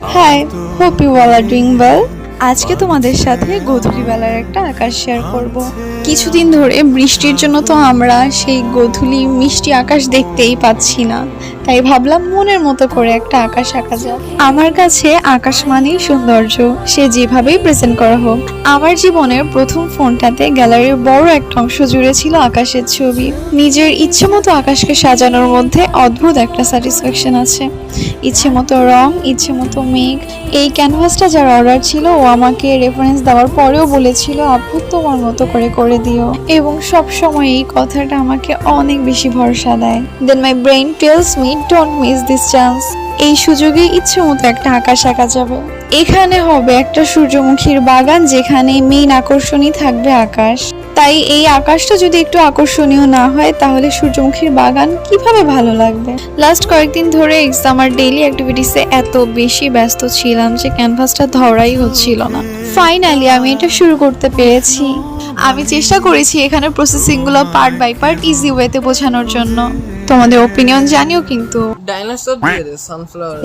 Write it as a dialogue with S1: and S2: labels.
S1: Hi hope you all are doing well আজকে তোমাদের সাথে গধূলি বেলার একটা আকাশ শেয়ার করব। কিছুদিন ধরে বৃষ্টির জন্য তো আমরা সেই গধূলি মিষ্টি আকাশ দেখতেই পাচ্ছি না। তাই ভাবলাম মনের মতো করে একটা আকাশ আঁকা যাক। আমার কাছে আকাশ মানেই সৌন্দর্য। সে যেভাবেই প্রেজেন্ট করা হোক, আমার জীবনের প্রথম ফোনটাতে গ্যালারির বড় একটা অংশ জুড়ে ছিল আকাশের ছবি। নিজের ইচ্ছে মতো আকাশকে সাজানোর মধ্যে অদ্ভুত একটা স্যাটিসফ্যাকশন আছে। ইচ্ছে মতো রং ইচ্ছে মতো মেঘ, এই ক্যানভাসটা যার অর্ডার ছিল ও আমাকে রেফারেন্স দেওয়ার পরেও বলেছিল আপু তোমার মতো করে করে দিও। এবং সব সময় এই কথাটা আমাকে অনেক বেশি ভরসা দেয়। Then my brain tells me don't miss this chance এই সুযোগে ইচ্ছে মতো একটা আকাশ আঁকা যাবে। এখানে হবে একটা সূর্যমুখীর বাগান যেখানে মেইন আকর্ষণই থাকবে আকাশ। তাই এই আকাশটা যদি একটু আকর্ষণীয় না হয়, তাহলে সূর্যমুখীর বাগান কীভাবে ভালো লাগবে? লাস্ট কয়েকদিন ধরে এক্সাম আর ডেইলি অ্যাক্টিভিটিসে এত বেশি ব্যস্ত ছিলাম যে ক্যানভাসটা ধরাই হচ্ছিল না। ফাইনালি আমি এটা শুরু করতে পেরেছি। আমি চেষ্টা করেছি এখানে প্রসেসিংগুলো পার্ট বাই পার্ট ইজি ওয়েতে বোঝানোর জন্য। তোমাদের ওপিনিয়ন জানিও কিন্তু।
S2: ডাইনোসর দিয়ে সানফ্লাওয়ার